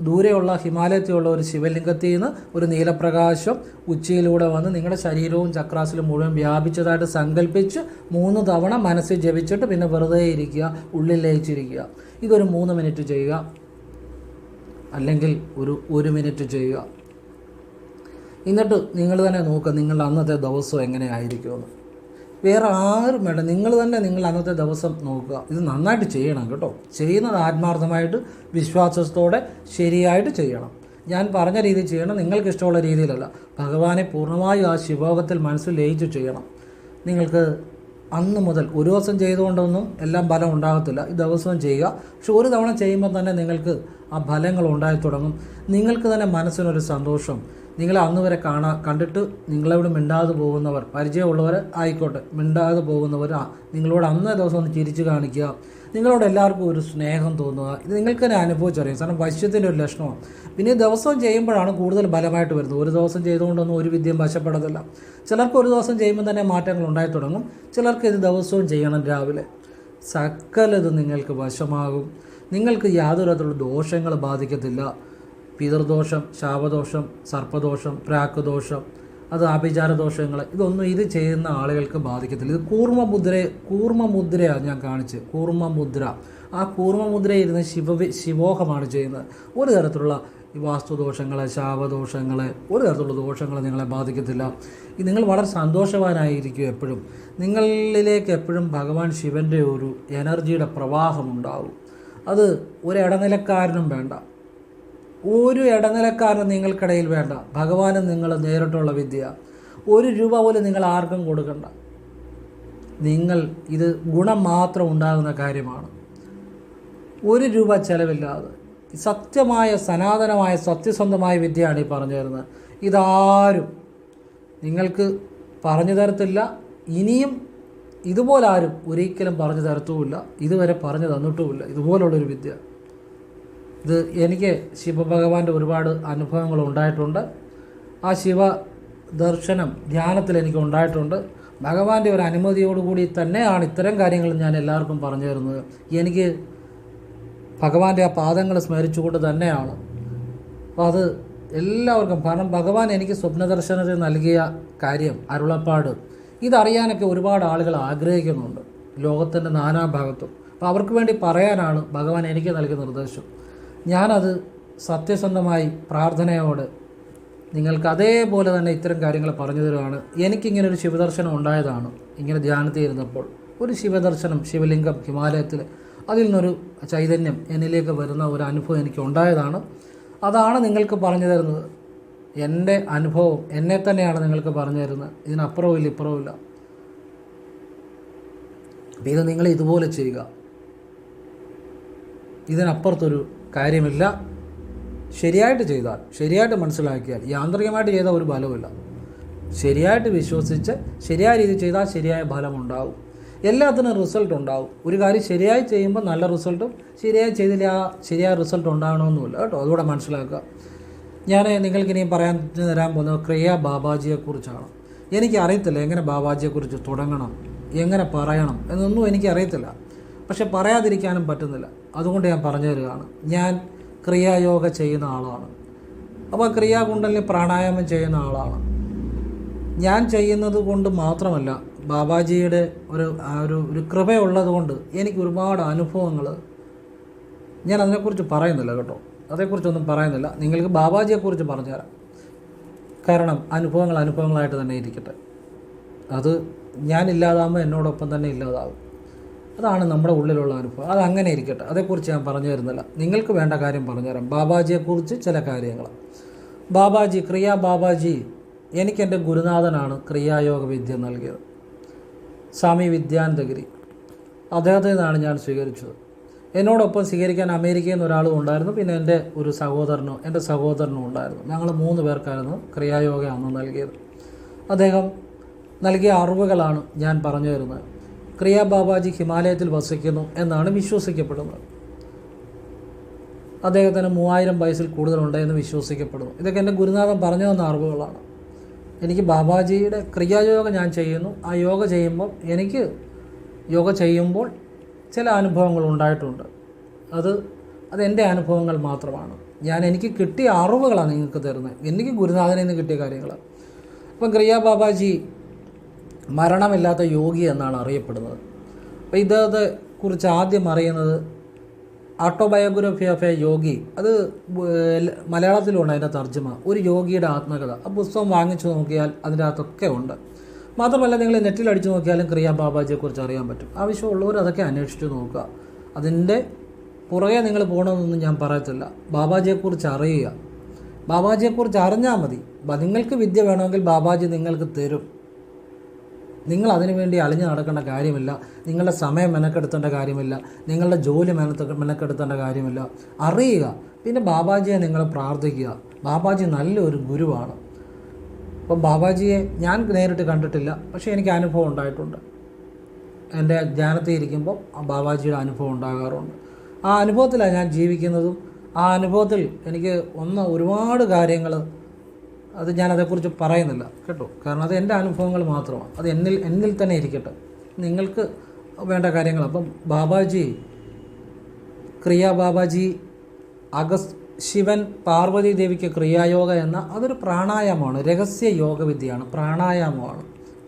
ദൂരെയുള്ള ഹിമാലയത്തിലുള്ള ഒരു ശിവലിംഗത്തിൽ നിന്ന് ഒരു നീലപ്രകാശം ഉച്ചയിലൂടെ വന്ന് നിങ്ങളുടെ ശരീരവും ചക്രാസിലും മുഴുവൻ വ്യാപിച്ചതായിട്ട് സങ്കല്പിച്ച് മൂന്ന് തവണ മനസ്സിൽ ജപിച്ചിട്ട് പിന്നെ വെറുതെ ഇരിക്കുക. ഉള്ളിൽ ലയിച്ചിരിക്കുക. ഇതൊരു മൂന്ന് മിനിറ്റ് ചെയ്യുക. അല്ലെങ്കിൽ ഒരു ഒരു മിനിറ്റ് ചെയ്യുക. എന്നിട്ട് നിങ്ങൾ തന്നെ നോക്കുക നിങ്ങളുടെ അന്നത്തെ ദിവസം എങ്ങനെയായിരിക്കുമെന്ന്. വേറെ ആരും വേണ്ട നിങ്ങൾ തന്നെ നിങ്ങൾ അന്നത്തെ ദിവസം നോക്കുക. ഇത് നന്നായിട്ട് ചെയ്യണം കേട്ടോ. ചെയ്യുന്നത് ആത്മാർത്ഥമായിട്ട് വിശ്വാസത്തോടെ ശരിയായിട്ട് ചെയ്യണം. ഞാൻ പറഞ്ഞ രീതിയിൽ ചെയ്യണം നിങ്ങൾക്ക് ഇഷ്ടമുള്ള രീതിയിലല്ല. ഭഗവാനെ പൂർണമായും ആ ശിവോഗത്തിൽ മനസ്സിൽ ലയിച്ചു ചെയ്യണം. നിങ്ങൾക്ക് അന്ന് മുതൽ ഒരു ദിവസം ചെയ്തുകൊണ്ടൊന്നും എല്ലാം ഫലം ഉണ്ടാകത്തില്ല. ഈ ദിവസവും ചെയ്യുക. പക്ഷെ ഒരു തവണ ചെയ്യുമ്പോൾ തന്നെ നിങ്ങൾക്ക് ആ ഫലങ്ങൾ ഉണ്ടായി തുടങ്ങും. നിങ്ങൾക്ക് തന്നെ മനസ്സിനൊരു സന്തോഷം. നിങ്ങളെ അന്ന് വരെ കാണാ കണ്ടിട്ട് നിങ്ങളോട് മിണ്ടാതെ പോകുന്നവർ പരിചയമുള്ളവർ ആയിക്കോട്ടെ. മിണ്ടാതെ പോകുന്നവർ നിങ്ങളോട് അന്നേ ദിവസം ഒന്ന് ചിരിച്ചു കാണിക്കുക. നിങ്ങളോട് എല്ലാവർക്കും ഒരു സ്നേഹം തോന്നുക. ഇത് നിങ്ങൾക്ക് തന്നെ അനുഭവിച്ചറിയാം. കാരണം വശ്യത്തിന്റെ ഒരു ലക്ഷണമാണ്. പിന്നെ ദിവസം ചെയ്യുമ്പോഴാണ് കൂടുതൽ ബലമായിട്ട് വരുന്നത്. ഒരു ദിവസം ചെയ്തുകൊണ്ടൊന്നും ഒരു വിദ്യയും വശപ്പെടത്തില്ല ചിലർക്ക് ഒരു ദിവസം ചെയ്യുമ്പോൾ തന്നെ മാറ്റങ്ങൾ ഉണ്ടായി തുടങ്ങും. ചിലർക്ക് ഇത് ദിവസവും ചെയ്യണം രാവിലെ. സകലത് നിങ്ങൾക്ക് വശമാകും. നിങ്ങൾക്ക് യാതൊരു തരത്തിലുള്ള ദോഷങ്ങൾ ബാധിക്കത്തില്ല. പിതൃദോഷം ശാപദോഷം സർപ്പദോഷം പ്രാക്കുദോഷം അത് ആഭിചാര ദോഷങ്ങൾ ഇതൊന്നും ഇത് ചെയ്യുന്ന ആളുകൾക്ക് ബാധിക്കത്തില്ല. ഇത് കൂർമ്മമുദ്ര കൂർമ്മമുദ്രയാണ് കൂർമ്മ മുദ്രയാണ് ഞാൻ കാണിച്ച് കൂർമ്മമുദ്ര. ആ കൂർമ്മ മുദ്ര ഇരുന്ന് ശിവ ശിവോഹമാണ് ചെയ്യുന്നത്. ഒരു തരത്തിലുള്ള വാസ്തുദോഷങ്ങൾ ശാപദോഷങ്ങൾ ഒരു തരത്തിലുള്ള ദോഷങ്ങൾ നിങ്ങളെ ബാധിക്കത്തില്ല. നിങ്ങൾ വളരെ സന്തോഷവാനായിരിക്കും എപ്പോഴും. നിങ്ങളിലേക്ക് എപ്പോഴും ഭഗവാൻ ശിവന്റെ ഒരു എനർജിയുടെ പ്രവാഹം ഉണ്ടാവും അത് ഒരു ഇടനിലക്കാരനും വേണ്ട. ഒരു ഇടനിലക്കാരനും നിങ്ങൾക്കിടയിൽ വേണ്ട. ഭഗവാനും നിങ്ങൾ നേരിട്ടുള്ള വിദ്യ. ഒരു രൂപ പോലും നിങ്ങൾ ആർക്കും കൊടുക്കണ്ട. നിങ്ങൾ ഇത് ഗുണം മാത്രം ഉണ്ടാകുന്ന കാര്യമാണ്. ഒരു രൂപ ചിലവില്ലാതെ. സത്യമായ സനാതനമായ സത്യസന്ധമായ വിദ്യയാണ് ഈ പറഞ്ഞു തരുന്നത്. ഇതാരും നിങ്ങൾക്ക് പറഞ്ഞു തരത്തില്ല. ഇനിയും ഇതുപോലെ ആരും ഒരിക്കലും പറഞ്ഞു തരത്തുമില്ല. ഇതുവരെ പറഞ്ഞു തന്നിട്ടുമില്ല. ഇതുപോലുള്ളൊരു വിദ്യ. ഇത് എനിക്ക് ശിവഭഗവാന്റെ ഒരുപാട് അനുഭവങ്ങൾ ഉണ്ടായിട്ടുണ്ട്. ആ ശിവ ദർശനം ധ്യാനത്തിൽ എനിക്ക് ഉണ്ടായിട്ടുണ്ട്. ഭഗവാന്റെ ഒരു അനുമതിയോടുകൂടി തന്നെയാണ് ഇത്തരം കാര്യങ്ങൾ ഞാൻ എല്ലാവർക്കും പറഞ്ഞു തരുന്നത്. എനിക്ക് ഭഗവാന്റെ ആ പാദങ്ങൾ സ്മരിച്ചുകൊണ്ട് തന്നെയാണ്. അപ്പോൾ അത് എല്ലാവർക്കും കാരണം ഭഗവാൻ എനിക്ക് സ്വപ്നദർശനത്തിൽ നൽകിയ കാര്യം അരുളപ്പാട്. ഇതറിയാനൊക്കെ ഒരുപാട് ആളുകൾ ആഗ്രഹിക്കുന്നുണ്ട്. ലോകത്തിന്റെ നാനാഭാഗത്തും. അപ്പോൾ അവർക്ക് വേണ്ടി പറയാനാണ് ഭഗവാൻ എനിക്ക് നൽകിയ നിർദ്ദേശം. ഞാനത് സത്യസന്ധമായി പ്രാർത്ഥനയോട് നിങ്ങൾക്ക് അതേപോലെ തന്നെ ഇത്തരം കാര്യങ്ങൾ പറഞ്ഞു തരുവാണ്. എനിക്കിങ്ങനെ ഒരു ശിവദർശനം ഉണ്ടായതാണ്. ഇങ്ങനെ ധ്യാനത്തിൽ ഇരുന്നപ്പോൾ ഒരു ശിവദർശനം ശിവലിംഗം ഹിമാലയത്തിൽ അതിൽ നിന്നൊരു ചൈതന്യം എന്നിലേക്ക് വരുന്ന ഒരു അനുഭവം എനിക്ക് ഉണ്ടായതാണ് അതാണ് നിങ്ങൾക്ക് പറഞ്ഞു തരുന്നത്. എന്റെ അനുഭവം എന്നെ തന്നെയാണ് നിങ്ങൾക്ക് പറഞ്ഞു തരുന്നത്. ഇതിനപ്പുറവും ഇല്ല ഇപ്പുറവും ഇല്ല. ഇത് നിങ്ങൾ ഇതുപോലെ ചെയ്യുക. ഇതിനപ്പുറത്തൊരു കാര്യമില്ല. ശരിയായിട്ട് ചെയ്താൽ ശരിയായിട്ട് മനസ്സിലാക്കിയാൽ യാന്ത്രികമായിട്ട് ചെയ്താൽ ഒരു ഫലവുമില്ല. ശരിയായിട്ട് വിശ്വസിച്ച് ശരിയായ രീതിയിൽ ചെയ്താൽ ശരിയായ ഫലം ഉണ്ടാവും എല്ലാത്തിനും റിസൾട്ട് ഉണ്ടാവും. ഒരു കാര്യം ശരിയായി ചെയ്യുമ്പോൾ നല്ല റിസൾട്ടും ശരിയായി ചെയ്തില്ല ശരിയായ റിസൾട്ട് ഉണ്ടാകണമെന്നുമില്ല കേട്ടോ. അതുകൂടെ മനസ്സിലാക്കുക. ഞാൻ നിങ്ങൾക്ക് നിങ്ങൾക്കിനി പറയാൻ തരാൻ പോകുന്നത് ക്രിയ ബാബാജിയെക്കുറിച്ചാണ്. എനിക്ക് അറിയത്തില്ല എങ്ങനെ ബാബാജിയെക്കുറിച്ച് തുടങ്ങണം എങ്ങനെ പറയണം എന്നൊന്നും എനിക്ക് അറിയത്തില്ല പക്ഷെ പറയാതിരിക്കാനും പറ്റുന്നില്ല. അതുകൊണ്ട് ഞാൻ പറഞ്ഞു തരികയാണ് ഞാൻ ക്രിയായോഗ ചെയ്യുന്ന ആളാണ്. അപ്പോൾ ക്രിയാകുണ്ടലിന് പ്രാണായാമം ചെയ്യുന്ന ആളാണ്. ഞാൻ ചെയ്യുന്നത് കൊണ്ട് മാത്രമല്ല ബാബാജിയുടെ ഒരു ഒരു ഒരു കൃപയുള്ളത് കൊണ്ട് എനിക്ക് ഒരുപാട് അനുഭവങ്ങൾ ഞാൻ അതിനെക്കുറിച്ച് പറയുന്നില്ല കേട്ടോ. അതേക്കുറിച്ചൊന്നും പറയുന്നില്ല. നിങ്ങൾക്ക് ബാബാജിയെക്കുറിച്ച് പറഞ്ഞുതരാം. കാരണം അനുഭവങ്ങൾ അനുഭവങ്ങളായിട്ട് തന്നെ ഇരിക്കട്ടെ. അത് ഞാൻ ഇല്ലാതാകുമ്പോൾ എന്നോടൊപ്പം തന്നെ ഇല്ലാതാകും. അതാണ് നമ്മുടെ ഉള്ളിലുള്ള അനുഭവം. അത് അങ്ങനെ ഇരിക്കട്ടെ. അതേക്കുറിച്ച് ഞാൻ പറഞ്ഞു തരുന്നില്ല. നിങ്ങൾക്ക് വേണ്ട കാര്യം പറഞ്ഞുതരാം ബാബാജിയെക്കുറിച്ച് ചില കാര്യങ്ങൾ ബാബാജി ക്രിയാ ബാബാജി എനിക്ക് എന്റെ ഗുരുനാഥനാണ് ക്രിയായോഗ വിദ്യ നൽകിയത്. സ്വാമി വിദ്യാനന്ദഗിരി. അദ്ദേഹത്തിൽ നിന്നാണ് ഞാൻ സ്വീകരിച്ചത്. എന്നോടൊപ്പം സ്വീകരിക്കാൻ അമേരിക്കയിൽ നിന്ന് ഒരാളും ഉണ്ടായിരുന്നു. പിന്നെ എന്റെ ഒരു സഹോദരനോ എന്റെ സഹോദരനും ഉണ്ടായിരുന്നു. ഞങ്ങൾ മൂന്ന് പേർക്കായിരുന്നു ക്രിയായോഗ അന്ന് നൽകിയത്. അദ്ദേഹം നൽകിയ അറിവുകളാണ് ഞാൻ പറഞ്ഞു തരുന്നത്. ക്രിയാ ബാബാജി ഹിമാലയത്തിൽ വസിക്കുന്നു എന്നാണ് വിശ്വസിക്കപ്പെടുന്നത്. അദ്ദേഹത്തിന് മൂവായിരം വയസ്സിൽ കൂടുതലുണ്ട് എന്ന് വിശ്വസിക്കപ്പെടുന്നു. ഇതൊക്കെ എന്റെ ഗുരുനാഥൻ പറഞ്ഞു തന്ന അറിവുകളാണ്. എനിക്ക് ബാബാജിയുടെ ക്രിയായോഗ ഞാൻ ചെയ്യുന്നു. ആ യോഗ ചെയ്യുമ്പോൾ എനിക്ക് യോഗ ചെയ്യുമ്പോൾ ചില അനുഭവങ്ങൾ ഉണ്ടായിട്ടുണ്ട്. അത് അതെന്റെ അനുഭവങ്ങൾ മാത്രമാണ്. ഞാൻ എനിക്ക് കിട്ടിയ അറിവുകളാണ് നിങ്ങൾക്ക് തരുന്നത്. എനിക്ക് ഗുരുനാഥനിൽ നിന്ന് കിട്ടിയ കാര്യങ്ങൾ. അപ്പം ക്രിയാ ബാബാജി മരണമില്ലാത്ത യോഗി എന്നാണ് അറിയപ്പെടുന്നത്. അപ്പോൾ ഇദ്ദേഹത്തെ കുറിച്ച് ആദ്യം അറിയുന്നത് ഓട്ടോബയോഗ്രഫി ഓഫ് എ യോഗി അത് മലയാളത്തിലുണ്ട് അതിന്റെ തർജമ. ഒരു യോഗിയുടെ ആത്മകഥ. ആ പുസ്തകം വാങ്ങിച്ചു നോക്കിയാൽ അതിന്റെ അകത്തൊക്കെ ഉണ്ട്. മാത്രമല്ല നിങ്ങൾ നെറ്റിൽ അടിച്ചു നോക്കിയാലും ക്രിയ ബാബാജിയെക്കുറിച്ച് അറിയാൻ പറ്റും. ആവശ്യമുള്ളവർ അതൊക്കെ അന്വേഷിച്ച് നോക്കുക. അതിന്റെ പുറകെ നിങ്ങൾ പോകണമെന്നൊന്നും ഞാൻ പറയത്തില്ല. ബാബാജിയെക്കുറിച്ച് അറിയുക. ബാബാജിയെക്കുറിച്ച് അറിഞ്ഞാൽ മതി. നിങ്ങൾക്ക് വിദ്യ വേണമെങ്കിൽ ബാബാജി നിങ്ങൾക്ക് തരും. നിങ്ങൾ അതിനു വേണ്ടി അലിഞ്ഞു നടക്കേണ്ട കാര്യമില്ല. നിങ്ങളുടെ സമയം മെനക്കെടുത്തേണ്ട കാര്യമില്ല. നിങ്ങളുടെ ജോലി മെനത്തെ മെനക്കെടുത്തേണ്ട കാര്യമില്ല. അറിയുക. പിന്നെ ബാബാജിയെ നിങ്ങൾ പ്രാർത്ഥിക്കുക. ബാബാജി നല്ലൊരു ഗുരുവാണ്. അപ്പം ബാബാജിയെ ഞാൻ നേരിട്ട് കണ്ടിട്ടില്ല. പക്ഷേ എനിക്ക് അനുഭവം ഉണ്ടായിട്ടുണ്ട്. എന്റെ ധ്യാനത്തിൽ ഇരിക്കുമ്പോൾ ബാബാജിയുടെ അനുഭവം ഉണ്ടാകാറുണ്ട്. ആ അനുഭവത്തിലാണ് ഞാൻ ജീവിക്കുന്നതും. ആ അനുഭവത്തിൽ എനിക്ക് ഒന്ന് ഒരുപാട് കാര്യങ്ങൾ അത് ഞാൻ അതേക്കുറിച്ച് പറയുന്നില്ല. കേട്ടോ. കാരണം അത് എന്റെ അനുഭവങ്ങൾ മാത്രമാണ്. അത് എന്നിൽ എന്നിൽ തന്നെ ഇരിക്കട്ടെ. നിങ്ങൾക്ക് വേണ്ട കാര്യങ്ങൾ. അപ്പം ബാബാജി ക്രിയ ബാബാജി അഗസ് ശിവൻ പാർവതി ദേവിക്ക് ക്രിയായോഗ എന്ന അതൊരു പ്രാണായാമമാണ്. രഹസ്യ യോഗവിദ്യയാണ്. പ്രാണായാമമാണ്.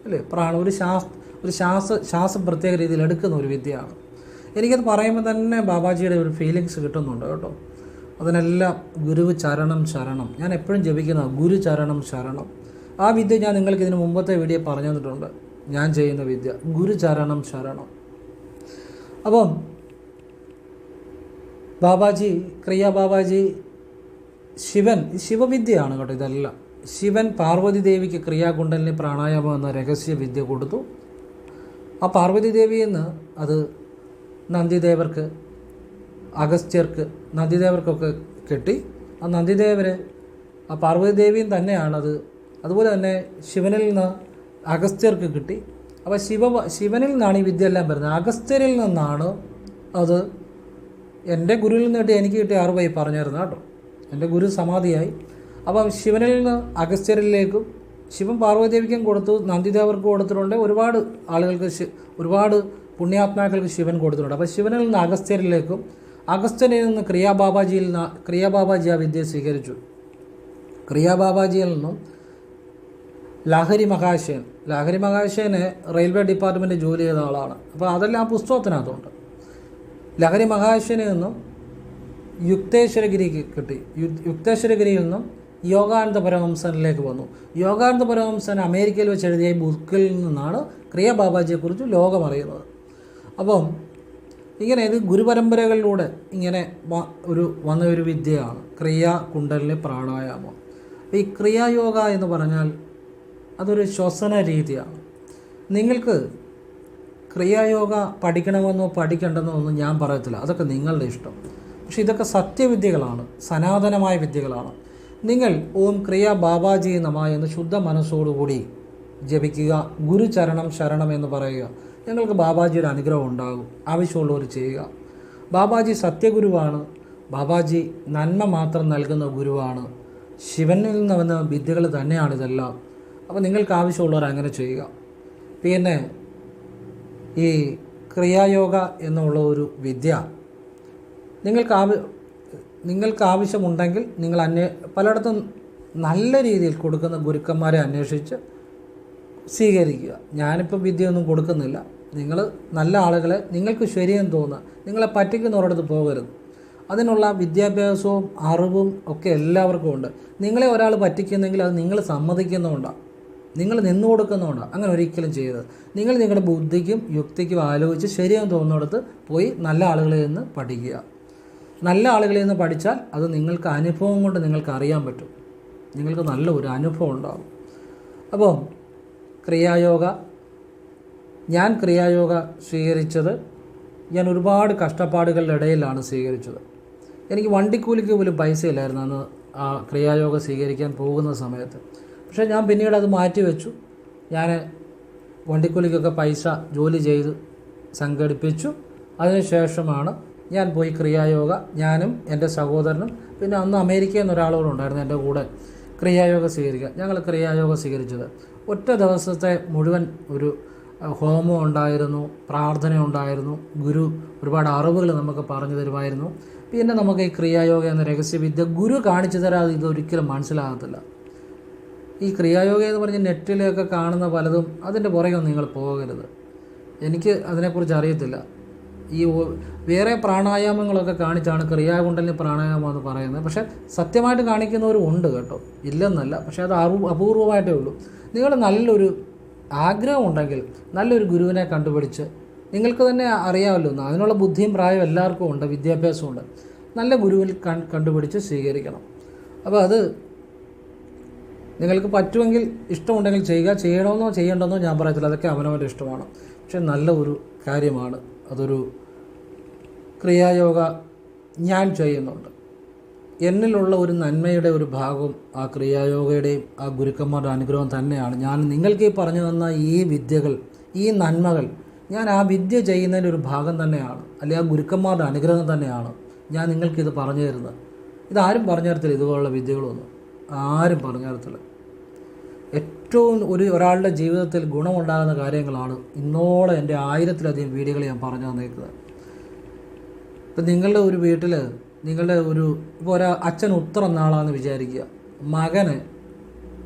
അല്ലേ? പ്രാണ ഒരു ശാസ് ഒരു ശ്വാസ ശ്വാസം പ്രത്യേക രീതിയിൽ എടുക്കുന്ന ഒരു വിദ്യയാണ്. എനിക്കത് പറയുമ്പോൾ തന്നെ ബാബാജിയുടെ ഒരു ഫീലിങ്സ് കിട്ടുന്നുണ്ട് കേട്ടോ. അതിനെല്ലാം ഗുരു ചരണം ശരണം. ഞാൻ എപ്പോഴും ജപിക്കുന്ന ഗുരു ചരണം ശരണം. ആ വിദ്യ ഞാൻ നിങ്ങൾക്ക് ഇതിന് മുമ്പത്തെ വീഡിയോ പറഞ്ഞു തന്നിട്ടുണ്ട്. ഞാൻ ചെയ്യുന്ന വിദ്യ. ഗുരു ചരണം ശരണം. അപ്പം ബാബാജി ക്രിയ ബാബാജി ശിവൻ ശിവവിദ്യയാണ് കേട്ടോ ഇതെല്ലാം. ശിവൻ പാർവതി ദേവിക്ക് ക്രിയാകുണ്ടലിന് പ്രാണായാമം എന്ന രഹസ്യ വിദ്യ കൊടുത്തു. ആ പാർവതി ദേവിയിൽ നിന്ന് അത് നന്ദിദേവർക്ക് അഗസ്ത്യർക്ക് നന്ദിദേവർക്കൊക്കെ കെട്ടി. ആ നന്ദിദേവരെ ആ പാർവതി ദേവിയും തന്നെയാണത് അതുപോലെ തന്നെ ശിവനിൽ നിന്ന് അഗസ്ത്യർക്ക് കിട്ടി. അപ്പോൾ ശിവ ശിവനിൽ നിന്നാണ് ഈ വിദ്യ എല്ലാം വരുന്നത്. അഗസ്ത്യരിൽ നിന്നാണ് അത് എന്റെ ഗുരുവിൽ നിന്നിട്ട് എനിക്ക് കിട്ടിയ അറിവായി പറഞ്ഞു പറഞ്ഞിരുന്നു കേട്ടോ. എന്റെ ഗുരു സമാധിയായി. അപ്പം ശിവനിൽ നിന്ന് അഗസ്ത്യരിലേക്കും ശിവൻ പാർവതിദേവിക്കും കൊടുത്തു നന്ദിദേവർക്ക് കൊടുത്തിട്ടുണ്ട്. ഒരുപാട് ആളുകൾക്ക് ഒരുപാട് പുണ്യാത്മാക്കൾക്ക് ശിവൻ കൊടുത്തിട്ടുണ്ട്. അപ്പോൾ ശിവനിൽ നിന്ന് അഗസ്ത്യരിലേക്കും അഗസ്ത്യനിൽ നിന്ന് ക്രിയാ ബാബാജിയിൽ നിന്ന് ക്രിയാ ബാബാജി ആ വിദ്യ സ്വീകരിച്ചു. ക്രിയാ ബാബാജിയിൽ നിന്നും ലഹരി മഹാശയൻ ലഹരി മഹാശയന് റെയിൽവേ ഡിപ്പാർട്ട്മെന്റ് ജോലി ചെയ്ത ആളാണ്. അപ്പോൾ അതെല്ലാം ആ പുസ്തകത്തിനകത്തുണ്ട്. ലഹരി മഹാശയനിൽ നിന്നും യുക്തേശ്വരഗിരിക്ക് കിട്ടി. യുക്തേശ്വരഗിരിയിൽ നിന്നും യോഗാനന്ദ പരമഹംസനിലേക്ക് വന്നു. യോഗാനന്ദ പരമഹംസൻ അമേരിക്കയിൽ വെച്ച് എഴുതിയ ബുക്കിൽ നിന്നാണ് ക്രിയ ബാബാജിയെക്കുറിച്ച് ലോകം അറിയുന്നത് അപ്പം ഇങ്ങനെ ഇത് ഗുരുപരമ്പരകളിലൂടെ ഇങ്ങനെ ഒരു വന്ന ഒരു വിദ്യയാണ്. ക്രിയ കുണ്ടലിലെ പ്രാണായാമം. ഈ ക്രിയായോഗ എന്ന് പറഞ്ഞാൽ അതൊരു ശ്വസന രീതിയാണ്. നിങ്ങൾക്ക് ക്രിയായോഗ പഠിക്കണമെന്നോ പഠിക്കേണ്ടെന്നോ ഒന്നും ഞാൻ പറയത്തില്ല. അതൊക്കെ നിങ്ങളുടെ ഇഷ്ടം. പക്ഷേ ഇതൊക്കെ സത്യവിദ്യകളാണ്. സനാതനമായ വിദ്യകളാണ്. നിങ്ങൾ ഓം ക്രിയ ബാബാജി നമ എന്ന് ശുദ്ധ മനസ്സോടുകൂടി ജപിക്കുക. ഗുരുചരണം ശരണം എന്ന് പറയുക. നിങ്ങൾക്ക് ബാബാജിയുടെ അനുഗ്രഹം ഉണ്ടാകും. ആവശ്യമുള്ളവർ ചെയ്യുക. ബാബാജി സത്യഗുരുവാണ്. ബാബാജി നന്മ മാത്രം നൽകുന്ന ഗുരുവാണ്. ശിവനിൽ നിന്ന് വന്ന വിദ്യകൾ തന്നെയാണ് ഇതെല്ലാം. അപ്പോൾ നിങ്ങൾക്ക് ആവശ്യമുള്ളവർ അങ്ങനെ ചെയ്യുക. പിന്നെ ഈ ക്രിയായോഗ എന്നുള്ള ഒരു വിദ്യ. നിങ്ങൾക്ക് ആവ നിങ്ങൾക്ക് ആവശ്യമുണ്ടെങ്കിൽ നിങ്ങൾ അന്വേ പലയിടത്തും നല്ല രീതിയിൽ കൊടുക്കുന്ന ഗുരുക്കന്മാരെ അന്വേഷിച്ച് സ്വീകരിക്കുക. ഞാനിപ്പോൾ വിദ്യയൊന്നും കൊടുക്കുന്നില്ല. നിങ്ങൾ നല്ല ആളുകളെ നിങ്ങൾക്ക് ശരിയെന്ന് തോന്നുക. നിങ്ങളെ പറ്റിക്കുന്നവരടുത്ത് പോകരുത്. അതിനുള്ള വിദ്യാഭ്യാസവും അറിവും ഒക്കെ എല്ലാവർക്കും ഉണ്ട്. നിങ്ങളെ ഒരാൾ പറ്റിക്കുന്നെങ്കിൽ അത് നിങ്ങൾ സമ്മതിക്കുന്നതുകൊണ്ടാണ് നിങ്ങൾ നിന്നു കൊടുക്കുന്നതുകൊണ്ടാണ് അങ്ങനെ ഒരിക്കലും ചെയ്യരുത്. നിങ്ങൾ നിങ്ങളുടെ ബുദ്ധിക്കും യുക്തിക്കും ആലോചിച്ച് ശരിയെന്ന് തോന്നുന്നിടത്ത് പോയി നല്ല ആളുകളിൽ നിന്ന് പഠിക്കുക. നല്ല ആളുകളിൽ നിന്ന് പഠിച്ചാൽ അത് നിങ്ങൾക്ക് അനുഭവം കൊണ്ട് നിങ്ങൾക്ക് അറിയാൻ പറ്റും. നിങ്ങൾക്ക് നല്ല ഒരു അനുഭവം ഉണ്ടാകും. അപ്പോൾ ക്രിയായോഗ ഞാൻ ക്രിയായോഗ സ്വീകരിച്ചത് ഞാൻ ഒരുപാട് കഷ്ടപ്പാടുകളുടെ ഇടയിലാണ് സ്വീകരിച്ചത്. എനിക്ക് വണ്ടിക്കൂലിക്ക് പോലും പൈസ ഇല്ലായിരുന്നു അന്ന് ആ ക്രിയായോഗ സ്വീകരിക്കാൻ പോകുന്ന സമയത്ത്. പക്ഷേ ഞാൻ പിന്നീട് അത് മാറ്റി വെച്ചു ഞാൻ വണ്ടിക്കൂലിക്കൊക്കെ പൈസ ജോലി ചെയ്ത് സംഘടിപ്പിച്ചു. അതിനുശേഷമാണ് ഞാൻ പോയി ക്രിയായോഗ ഞാനും എന്റെ സഹോദരനും പിന്നെ അന്ന് അമേരിക്കയിൽ നിന്ന് ഒരാളോട് ഉണ്ടായിരുന്നു എന്റെ കൂടെ ക്രിയായോഗ സ്വീകരിക്കുക ഞങ്ങൾ ക്രിയായോഗ സ്വീകരിച്ചത്. ഒറ്റ ദിവസത്തെ മുഴുവൻ ഒരു ഹോമം ഉണ്ടായിരുന്നു പ്രാർത്ഥന ഉണ്ടായിരുന്നു ഗുരു ഒരുപാട് അറിവുകൾ നമുക്ക് പറഞ്ഞു തരുമായിരുന്നു. പിന്നെ നമുക്ക് ഈ ക്രിയായോഗ എന്ന രഹസ്യവിദ്യ ഗുരു കാണിച്ചു തരാതെ ഇതൊരിക്കലും മനസ്സിലാകത്തില്ല. ഈ ക്രിയായോഗ എന്ന് പറഞ്ഞ് നെറ്റിലൊക്കെ കാണുന്ന പലതും അതിന്റെ പുറകെ നിങ്ങൾ പോകരുത്. എനിക്ക് അതിനെക്കുറിച്ച് അറിയത്തില്ല. ഈ വേറെ പ്രാണായാമങ്ങളൊക്കെ കാണിച്ചാണ് ക്രിയാകുണ്ടലിന് പ്രാണായാമം എന്ന് പറയുന്നത്. പക്ഷേ സത്യമായിട്ട് കാണിക്കുന്നവരും ഉണ്ട് കേട്ടോ. ഇല്ലെന്നല്ല. പക്ഷേ അത് അപൂർവമായിട്ടേ ഉള്ളൂ. നിങ്ങൾ നല്ലൊരു ആഗ്രഹം ഉണ്ടെങ്കിൽ നല്ലൊരു ഗുരുവിനെ കണ്ടുപിടിച്ച് നിങ്ങൾക്ക് തന്നെ അറിയാമല്ലോ അതിനുള്ള ബുദ്ധിയും പ്രായവും എല്ലാവർക്കും ഉണ്ട് വിദ്യാഭ്യാസമുണ്ട്. നല്ല ഗുരുവിൽ കണ്ടുപിടിച്ച് സ്വീകരിക്കണം. അപ്പോൾ അത് നിങ്ങൾക്ക് പറ്റുമെങ്കിൽ ഇഷ്ടമുണ്ടെങ്കിൽ ചെയ്യുക ചെയ്യണമെന്നോ ചെയ്യണ്ടെന്നോ ഞാൻ പറയത്തില്ല അതൊക്കെ അവനവന്റെ ഇഷ്ടമാണ്. പക്ഷെ നല്ല ഒരു കാര്യമാണ് അതൊരു ക്രിയായോഗ ഞാൻ ചെയ്യുന്നുണ്ട്. എന്നിലുള്ള ഒരു നന്മയുടെ ഒരു ഭാഗം ആ ക്രിയായോഗയുടെയും ആ ഗുരുക്കന്മാരുടെ അനുഗ്രഹം തന്നെയാണ്. ഞാൻ നിങ്ങൾക്ക് ഈ പറഞ്ഞു തന്ന ഈ വിദ്യകൾ ഈ നന്മകൾ ഞാൻ ആ വിദ്യ ചെയ്യുന്നതിന്റെ ഒരു ഭാഗം തന്നെയാണ്. അല്ലെങ്കിൽ ആ ഗുരുക്കന്മാരുടെ അനുഗ്രഹം തന്നെയാണ് ഞാൻ നിങ്ങൾക്കിത് പറഞ്ഞു തരുന്നത്. ഇതാരും പറഞ്ഞു തരത്തില്ല ഇതുപോലുള്ള വിദ്യകളൊന്നും. ആരും പറഞ്ഞു തരത്തില്ല. ഏറ്റവും ഒരു ഒരാളുടെ ജീവിതത്തിൽ ഗുണമുണ്ടാകുന്ന കാര്യങ്ങളാണ് ഇന്നോളം എന്റെ ആയിരത്തിലധികം വീഡിയോകൾ ഞാൻ പറഞ്ഞു തന്നേക്കുന്നത്. ഇപ്പം നിങ്ങളുടെ ഒരു വീട്ടിൽ നിങ്ങളുടെ ഒരു ഇപ്പോൾ ഒരാ അച്ഛൻ ഉത്തര നാളാന്ന് വിചാരിക്കുക. മകന്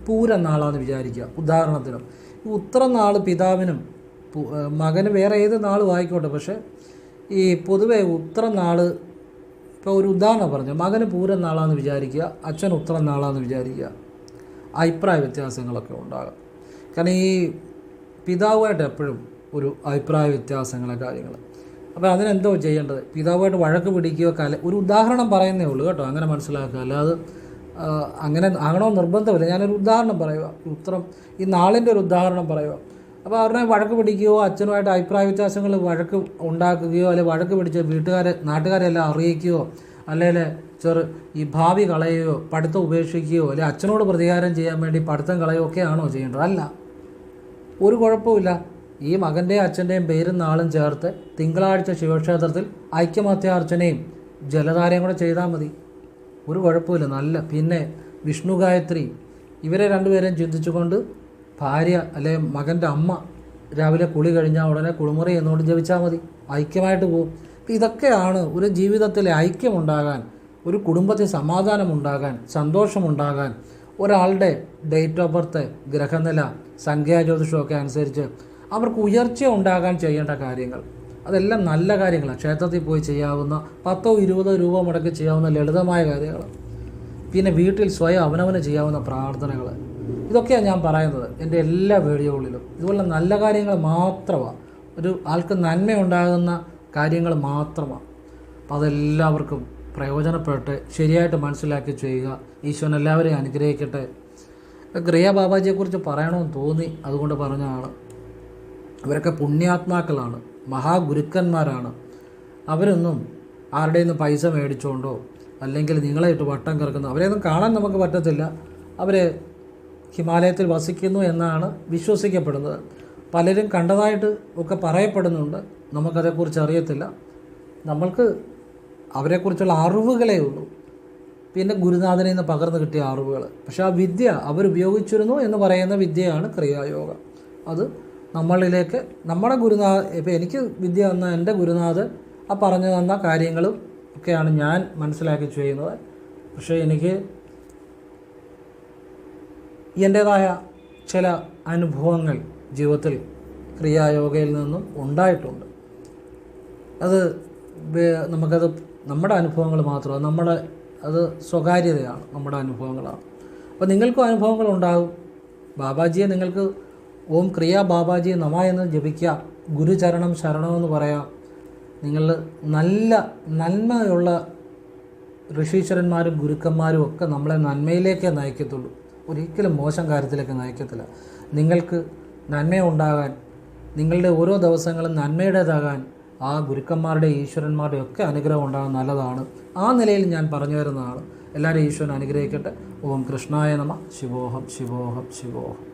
പൂരം നാളാന്ന് വിചാരിക്കുക. ഉദാഹരണത്തിന്. ഈ ഉത്തര നാൾ പിതാവിനും മകന് വേറെ ഏത് നാളും ആയിക്കോട്ടെ. പക്ഷേ ഈ പൊതുവേ ഉത്തരം നാൾ ഇപ്പോൾ ഒരു ഉദാഹരണം പറഞ്ഞു. മകന് പൂരം നാളാന്ന് വിചാരിക്കുക അച്ഛൻ ഉത്തരം നാളാന്ന് വിചാരിക്കുക. അഭിപ്രായ വ്യത്യാസങ്ങളൊക്കെ ഉണ്ടാകാം. കാരണം ഈ പിതാവുമായിട്ട് എപ്പോഴും ഒരു അഭിപ്രായ വ്യത്യാസങ്ങളെ കാര്യങ്ങൾ അപ്പോൾ അതിനെന്തോ ചെയ്യേണ്ടത്? പിതാവുമായിട്ട് വഴക്ക് പിടിക്കുകയോ കല ഒരു ഉദാഹരണം പറയുന്നേ ഉള്ളൂ കേട്ടോ അങ്ങനെ മനസ്സിലാക്കുക. അല്ലാതെ അങ്ങനെ ആകണോ നിർബന്ധമില്ല. ഞാനൊരു ഉദാഹരണം പറയുക ഉത്തരം ഈ നാളിന്റെ ഒരു ഉദാഹരണം പറയുക അപ്പോൾ അവരുടെ വഴക്ക് പിടിക്കുകയോ അച്ഛനുമായിട്ട് അഭിപ്രായ വ്യത്യാസങ്ങൾ വഴക്ക് ഉണ്ടാക്കുകയോ അല്ലെങ്കിൽ വഴക്ക് പിടിച്ച് വീട്ടുകാരെ നാട്ടുകാരെ എല്ലാം അറിയിക്കുകയോ അല്ലെങ്കിൽ ചെറു ഈ ഭാവി കളയുകയോ പഠിത്തം ഉപേക്ഷിക്കുകയോ അല്ലെങ്കിൽ അച്ഛനോട് പ്രതികാരം ചെയ്യാൻ വേണ്ടി പഠിത്തം കളയുകയോ ഒക്കെയാണോ ചെയ്യേണ്ടത്? അല്ല. ഒരു കുഴപ്പമില്ല ഈ മകന്റെയും അച്ഛന്റെയും പേരും നാളും ചേർത്ത് തിങ്കളാഴ്ച ശിവക്ഷേത്രത്തിൽ ഐക്യമത്യാർച്ചനയും ജലധാരയും കൂടെ ചെയ്താൽ മതി. ഒരു കുഴപ്പമില്ല നല്ല പിന്നെ വിഷ്ണു ഗായത്രി ഇവരെ രണ്ടുപേരെയും ചിന്തിച്ചുകൊണ്ട് ഭാര്യ അല്ലെ മകന്റെ അമ്മ രാവിലെ കുളി കഴിഞ്ഞാൽ ഉടനെ കുളിമുറി എന്നോട് ജപിച്ചാൽ മതി. ഐക്യമായിട്ട് പോകും ഇതൊക്കെയാണ് ഒരു ജീവിതത്തിലെ ഐക്യമുണ്ടാകാൻ ഒരു കുടുംബത്തിൽ സമാധാനമുണ്ടാകാൻ സന്തോഷമുണ്ടാകാൻ ഒരാളുടെ ഡേറ്റ് ഓഫ് ബർത്ത് ഗ്രഹനില സംഖ്യാജ്യോതിഷമൊക്കെ അനുസരിച്ച് അവർക്ക് ഉയർച്ച ഉണ്ടാകാൻ ചെയ്യേണ്ട കാര്യങ്ങൾ. അതെല്ലാം നല്ല കാര്യങ്ങളാണ് ക്ഷേത്രത്തിൽ പോയി ചെയ്യാവുന്ന പത്തോ ഇരുപതോ രൂപ മുടക്കി ചെയ്യാവുന്ന ലളിതമായ കാര്യങ്ങൾ. പിന്നെ വീട്ടിൽ സ്വയം അവനവന് ചെയ്യാവുന്ന പ്രാർത്ഥനകൾ ഇതൊക്കെയാണ് ഞാൻ പറയുന്നത്. എന്റെ എല്ലാ വീഡിയോകളിലും. ഇതുപോലെ നല്ല കാര്യങ്ങൾ മാത്രമാണ് ഒരു ആൾക്ക് നന്മയുണ്ടാകുന്ന കാര്യങ്ങൾ മാത്രമാണ് അപ്പോൾ അതെല്ലാവർക്കും പ്രയോജനപ്പെട്ട് ശരിയായിട്ട് മനസ്സിലാക്കി ചെയ്യുക. ഈശ്വരൻ എല്ലാവരെയും അനുഗ്രഹിക്കട്ടെ. ഗ്രിയ ബാബാജിയെക്കുറിച്ച് പറയണമെന്ന് തോന്നി. അതുകൊണ്ട് പറഞ്ഞതാണ്. അവരൊക്കെ പുണ്യാത്മാക്കളാണ് മഹാഗുരുക്കന്മാരാണ്. അവരൊന്നും ആരുടെയും നിന്ന് പൈസ മേടിച്ചുകൊണ്ടോ അല്ലെങ്കിൽ നിങ്ങളെ ഇട്ട് വട്ടം കിറക്കുന്നു അവരെയൊന്നും കാണാൻ നമുക്ക് പറ്റത്തില്ല. അവർ ഹിമാലയത്തിൽ വസിക്കുന്നു എന്നാണ് വിശ്വസിക്കപ്പെടുന്നത്. പലരും കണ്ടതായിട്ട് ഒക്കെ പറയപ്പെടുന്നുണ്ട്. നമുക്കതേക്കുറിച്ച് അറിയത്തില്ല. നമ്മൾക്ക് അവരെക്കുറിച്ചുള്ള അറിവുകളേ ഉള്ളൂ. പിന്നെ ഗുരുനാഥനിൽ നിന്ന് പകർന്നു കിട്ടിയ അറിവുകൾ പക്ഷേ ആ വിദ്യ അവരുപയോഗിച്ചിരുന്നു എന്ന് പറയുന്ന വിദ്യയാണ് ക്രിയായോഗം. അത് നമ്മളിലേക്ക് നമ്മുടെ ഗുരുനാഥ് ഇപ്പോൾ എനിക്ക് വിദ്യ തന്ന എന്റെ ഗുരുനാഥ് ആ പറഞ്ഞു തന്ന കാര്യങ്ങളും ഒക്കെയാണ് ഞാൻ മനസ്സിലാക്കി ചെയ്യുന്നത്. പക്ഷേ എനിക്ക് എന്റേതായ ചില അനുഭവങ്ങൾ ജീവിതത്തിൽ ക്രിയായോഗയിൽ നിന്നും ഉണ്ടായിട്ടുണ്ട്. അത് നമുക്കത് നമ്മുടെ അനുഭവങ്ങൾ മാത്രമാണ് നമ്മുടെ അത് സ്വകാര്യതയാണ് നമ്മുടെ അനുഭവങ്ങളാണ്. അപ്പോൾ നിങ്ങൾക്കും അനുഭവങ്ങൾ ഉണ്ടാകും ബാബാജിയെ നിങ്ങൾക്ക് ഓം ക്രിയ ബാബാജി നമ എന്ന് ജപിക്കുക. ഗുരുചരണം ശരണമെന്ന് പറയാം. നിങ്ങൾ നല്ല നന്മയുള്ള ഋഷീശ്വരന്മാരും ഗുരുക്കന്മാരും ഒക്കെ നമ്മളെ നന്മയിലേക്കേ നയിക്കത്തുള്ളൂ. ഒരിക്കലും മോശം കാര്യത്തിലേക്ക് നയിക്കത്തില്ല. നിങ്ങൾക്ക് നന്മയുണ്ടാകാൻ നിങ്ങളുടെ ഓരോ ദിവസങ്ങളും നന്മയുടേതാകാൻ ആ ഗുരുക്കന്മാരുടെ ഈശ്വരന്മാരുടെ ഒക്കെ അനുഗ്രഹം ഉണ്ടാകാൻ നല്ലതാണ്. ആ നിലയിൽ ഞാൻ പറഞ്ഞു തരുന്നതാണ്. എല്ലാവരും ഈശ്വരൻ അനുഗ്രഹിക്കട്ടെ. ഓം കൃഷ്ണായ നമ. ശിവോഹം ശിവോഹം ശിവോഹം.